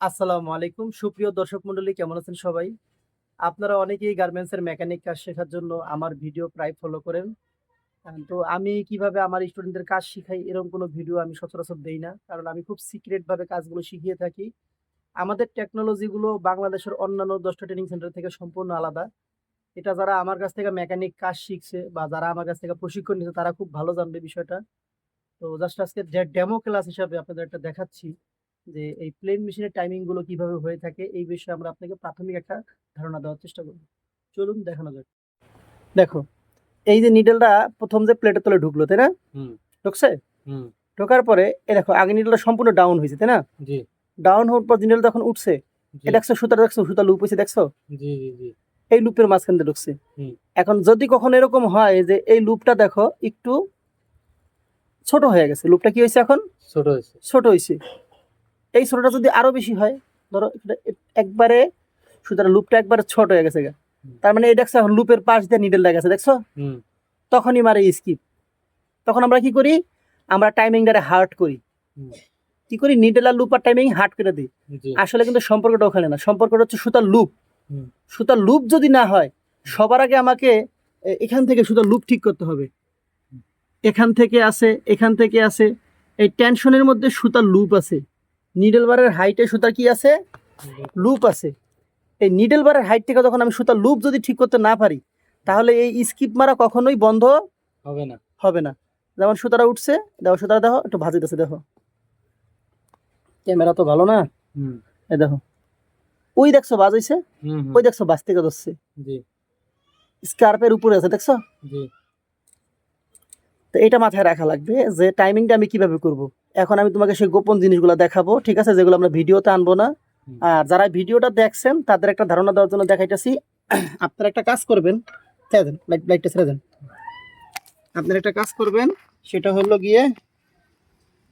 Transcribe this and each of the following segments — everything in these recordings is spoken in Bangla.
আসসালামু আলাইকুম। সুপ্রিয় দর্শক মণ্ডলী, কেমন আছেন সবাই? আপনারা অনেকেই গার্মেন্টসের মেকানিক কাজ শেখার জন্য আমার ভিডিও প্রায় ফলো করেন। তো আমি কীভাবে আমার স্টুডেন্টদের কাজ শিখাই এরকম কোনো ভিডিও আমি সচরাচর দেই না, কারণ আমি খুব সিক্রেট ভাবে কাজগুলো শিখিয়ে থাকি। আমাদের টেকনোলজিগুলো বাংলাদেশের অন্যান্য দশটা ট্রেনিং সেন্টার থেকে সম্পূর্ণ আলাদা। এটা যারা আমার কাছ থেকে মেকানিক কাজ শিখছে বা যারা আমার কাছ থেকে প্রশিক্ষণ নিচ্ছে, তারা খুব ভালো জানবে বিষয়টা। তো জাস্ট আজকে ডেমো ক্লাস হিসাবে আপনাদের একটা দেখাচ্ছি। যে এই প্লেন মেশিনের টাইমিংগুলো কীভাবে হয়ে থাকে এই বিষয়ে আমরা আপনাকে প্রাথমিক একটা ধারণা দেওয়ার চেষ্টা করব। চলুন দেখানো যাক। দেখো এই যে নিডেলটা প্রথম যে প্লেটের তলে ঢুকলো তাই না? ঢুকছে? হুম। ঢোকার পরে এ দেখো আগে নিডেলটা সম্পূর্ণ ডাউন হয়েছে তাই না? জি। ডাউন হওয়ার পর নিডেল যখন উঠছে এ দেখছ সুতা দেখছ সুতা লুপ হয়েছে দেখছ? জি জি জি। এই লুপের মাঝখান দিয়ে ঢুকছে। হুম। এখন যদি কখনো এরকম হয় যে এই লুপটা দেখো একটু ছোট হয়ে গেছে। লুপটা কি হয়েছে এখন? ছোট হয়েছে। ছোট হয়েছে। এই ছোটটা যদি আরও বেশি হয় ধরো একবারে সুতরাং লুপটা একবারে ছোট হয়ে গেছে তার মানে এই দেখছ লুপের পাশ দিয়ে নিডেল গেছে দেখছ? তখনই মারে স্কিপ তখন আমরা কি করি? আমরা টাইমিং টাইমিংটারে হার্ট করি কি করি? নিডেল আর লুপ আর টাইমিং হার্ট করে দিই। আসলে কিন্তু সম্পর্কটা ওখানে না। সম্পর্কটা হচ্ছে সুতার লুপ সুতার লুপ যদি না হয় সবার আগে আমাকে এখান থেকে সুতার লুপ ঠিক করতে হবে। এখান থেকে আসে এখান থেকে আসে। এই টেনশনের মধ্যে সুতার লুপ আছে। নিডেল বারের হাইটে সুতার কি আছে? লুপ আছে। এই নিডেল বারের হাইট থেকে যখন আমি সুতার লুপ যদি ঠিক করতে না পারি তাহলে এই স্কিপ মারা কখনোই বন্ধ হবে না। হবে না। যেমন সুতারা উঠছে দেখো সুতারা দেখো একটু ভাজিতেছে দেখো। ক্যামেরা তো ভালো না? হুম। এই দেখো। ওই দেখছ বাজ হইছে? হুম হুম, ওই দেখছ বাজ থেকে ধরছে। জি। স্কার্পের উপরে আছে দেখছ? জি। তো এটা মাথায় রাখা লাগবে যে টাইমিংটা আমি কীভাবে করব। এখন আমি তোমাকে সেই গোপন জিনিসগুলো দেখাবো ঠিক আছে? যেগুলো আমরা ভিডিওতে আনব না। আর যারা ভিডিওটা দেখছেন তাদের একটা ধারণা দেওয়ার জন্য দেখাইতেছি। আপনারা একটা কাজ করবেন ছেড়ে দেন লাইট লাইটটা ছেড়ে দেন। আপনারা একটা কাজ করবেন সেটা হলো গিয়ে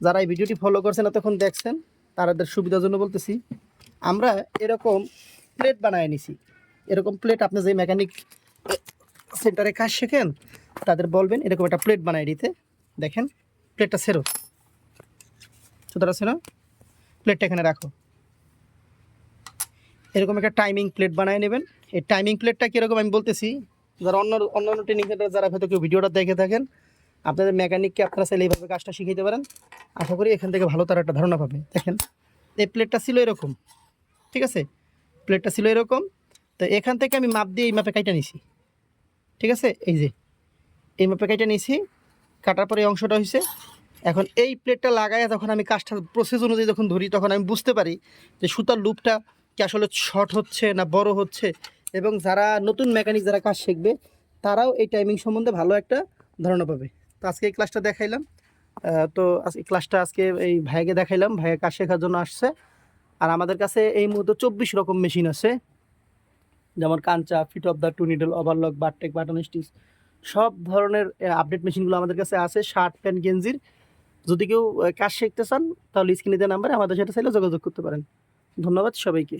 যারা এই ভিডিওটি ফলো করছেন এতক্ষণ দেখছেন তাদের সুবিধার জন্য বলতেছি আমরা এরকম প্লেট বানায় নিছি। এরকম প্লেট আপনি যে মেকানিক সেন্টারে কাজ শেখেন তাদের বলবেন এরকম একটা প্লেট বানায় দিতে। দেখেন প্লেটটা সেরো সুতরাং সেরো প্লেটটা এখানে রাখো। এরকম একটা টাইমিং প্লেট বানিয়ে নেবেন। এই টাইমিং প্লেটটা কীরকম আমি বলতেছি, যারা অন্য অন্যান্য ট্রেনিং সেন্টার যারা হয়তো কেউ ভিডিওটা দেখে থাকেন, আপনাদের মেকানিককে আপনারা চাইলে এইভাবে কাজটা শিখাইতে পারেন। আশা করি এখান থেকে ভালো তার একটা ধারণা পাবে। দেখেন, এই প্লেটটা ছিল এরকম, ঠিক আছে? প্লেটটা ছিল এরকম, তো এখান থেকে আমি মাপ দিয়ে এই মাপে কাইটা নিছি, ঠিক আছে? এই যে, এই মাপে কাইটা নিছি, কাটার পরে এই অংশটা হয়েছে এখন এই প্লেটটা লাগায় যখন আমি কাজটা প্রসেস অনুযায়ী যখন ধরি, তখন আমি বুঝতে পারি যে সুতার লুপটা কি আসলে শর্ট হচ্ছে না বড় হচ্ছে। এবং যারা নতুন মেকানিক যারা কাজ শিখবে, তারাও এই টাইমিং সম্বন্ধে ভালো একটা ধারণা পাবে। তো আজকে এই ক্লাসটা দেখাইলাম। তো আজ- এই ক্লাসটা আজকে এই ভাইকে দেখাইলাম। ভাইয়া কাজ শেখার জন্য আসছে। আর আমাদের কাছে এই মুহূর্তে চব্বিশ রকম মেশিন আছে। যেমন Kancha fit of the two needle overlock bartack button stitch সব ধরনের আপডেট মেশিনগুলো আমাদের কাছে আছে। শার্ট প্যান্ট গেঞ্জির। যদি কেউ কাজ শিখতে চান, তাহলে স্ক্রিনে দেওয়া নাম্বারে আমাদের সাথে চাইলে যোগাযোগ করতে পারেন। ধন্যবাদ সবাইকে।